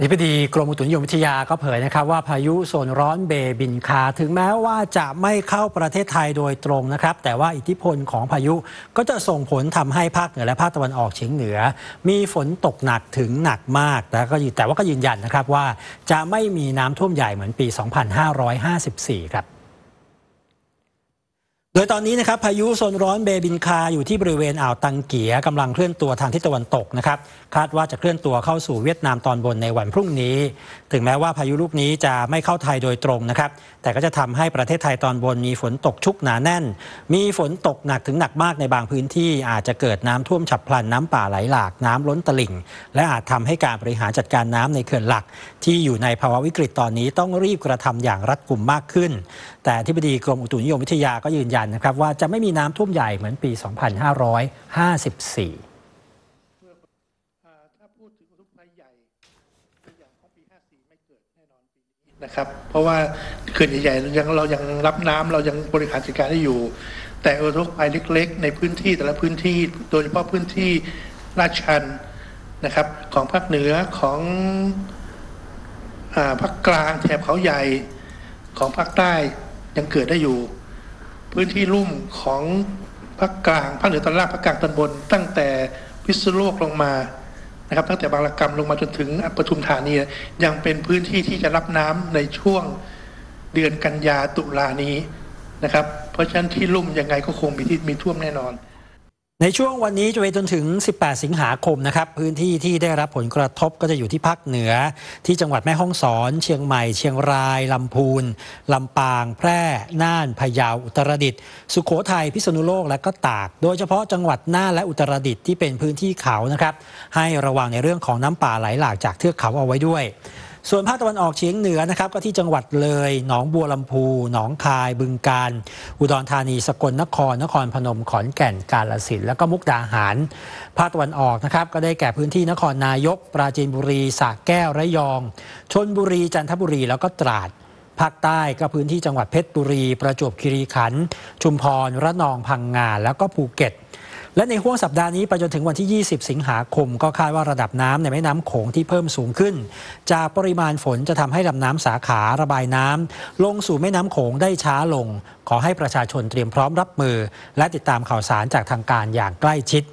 อธิบดีกรมอุตุนิยมวิทยาก็เผยนะครับว่าพายุโซนร้อนเบบินคา ถึงแม้ว่าจะไม่เข้าประเทศไทยโดยตรงนะครับ แต่ว่าอิทธิพลของพายุก็จะส่งผลทำให้ภาคเหนือและภาคตะวันออกเฉียงเหนือ มีฝนตกหนักถึงหนักมากแต่ก็แต่ว่าก็ยืนยันนะครับว่าจะไม่มีน้ำท่วมใหญ่เหมือนปี 2554 ครับ โดยตอนนี้นะครับพายุโซนร้อนเบบินคาอยู่ที่บริเวณอ่าวตังเกียกำลังเคลื่อนตัวทางทิศตะวันตกนะครับคาดว่าจะเคลื่อนตัวเข้าสู่เวียดนามตอนบนในวันพรุ่งนี้ ถึงแม้ว่าพายุลูกนี้จะไม่เข้าไทยโดยตรงนะครับแต่ก็จะทำให้ประเทศไทยตอนบนมีฝนตกชุกหนาแน่น มีฝนตกหนักถึงหนักมากในบางพื้นที่อาจจะเกิดน้ำท่วมฉับพลันน้ำป่าไหลหลากน้ำล้นตลิ่ง และอาจทำให้การบริหารจัดการน้ำในเขื่อนหลัก ที่อยู่ในภาวะวิกฤตตอนนี้ต้องรีบกระทำอย่างรัดกุมมากขึ้น แต่ที่ปดีกรมอุตุนิยมวิทยาก็ยืนยันนะครับว่าจะไม่มีน้ำท่วมใหญ่เหมือนปี 2554นะครับเพราะว่าเขื่อนใหญ่ๆยังเรายังรับน้ำเรายังบริหารจัดการได้อยู่ แต่อุทกภัยเล็ก ๆ ในพื้นที่แต่ละพื้นที่โดยเฉพาะพื้นที่ลาชันนะครับ ของภาคเหนือของอภาคกลางแถบเขาใหญ่ของภาคใต้ยังเกิดได้อยู่ พื้นที่ลุ่มของภาคกลางภาคเหนือตอนล่างภาคกลางตอนบน ตั้งแต่พิษณุโลกลงมานะครับ ตั้งแต่บางระกำลงมาจนถึงปทุมธานียังเป็นพื้นที่ที่จะรับน้ำในช่วงเดือนกันยาตุลานี้นะครับ เพราะฉะนั้นที่ลุ่มยังไงก็คงมีที่มีท่วมแน่นอน ในช่วงวันนี้จะไปจนถึง 18 สิงหาคมนะครับ พื้นที่ที่ได้รับผลกระทบก็จะอยู่ที่ภาคเหนือ ที่จังหวัดแม่ฮ่องสอน เชียงใหม่ เชียงราย ลำพูน ลำปาง แพร่ น่าน พะเยา อุตรดิตถ์ สุขโขทัย พิษณุโลก และก็ตาก โดยเฉพาะจังหวัดน่านและอุตรดิตถ์ที่เป็นพื้นที่เขานะครับ ให้ระวังในเรื่องของน้ำป่าไหลหลากจากเทือกเขาเอาไว้ด้วย ส่วนภาคตะวันออกเฉียงเหนือนะครับก็ที่จังหวัดเลย หนองบัวลำพู หนองคาย บึงกาฬ อุดรธานี สกลนคร นครพนม ขอนแก่น กาฬสินธุ์ แล้วก็มุกดาหาร ภาคตะวันออกนะครับก็ได้แก่พื้นที่นครนายก ปราจีนบุรีสระแก้ว ระยอง ชนบุรี จันทบุรี แล้วก็ตราดภาคใต้ก็พื้นที่จังหวัดเพชรบุรี ประจวบคีรีขันธ์ ชุมพร ระนอง พังงา แล้วก็ภูเก็ต และในห่วงสัปดาห์นี้ไปจนถึงวันที่ 20 สิงหาคม ก็คาดว่าระดับน้ำในแม่น้ำโขงที่เพิ่มสูงขึ้น จากปริมาณฝนจะทำให้ลำน้ำสาขาระบายน้ำลงสู่แม่น้ำโขงได้ช้าลง ขอให้ประชาชนเตรียมพร้อมรับมือ และติดตามข่าวสารจากทางการอย่างใกล้ชิด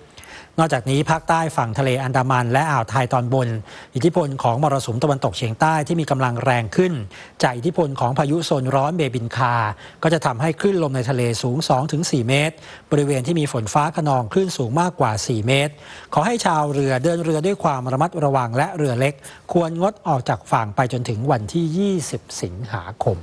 นอกจากนี้ภาคใต้ฝั่งทะเลอันดามัน และอ่าวไทยตอนบน อิทธิพลของมรสุมตะวันตกเฉียงใต้ที่มีกำลังแรงขึ้น จากอิทธิพลของพายุโซนร้อนเบบินคา ก็จะทำให้คลื่นลมในทะเลสูง 2-4 เมตร บริเวณที่มีฝนฟ้าขนองคลื่นสูงมากกว่า 4 เมตร ขอให้ชาวเรือเดินเรือด้วยความระมัดระวังและเรือเล็ก ควรงดออกจากฝั่งไปจนถึงวันที่ 20 สิงหาคม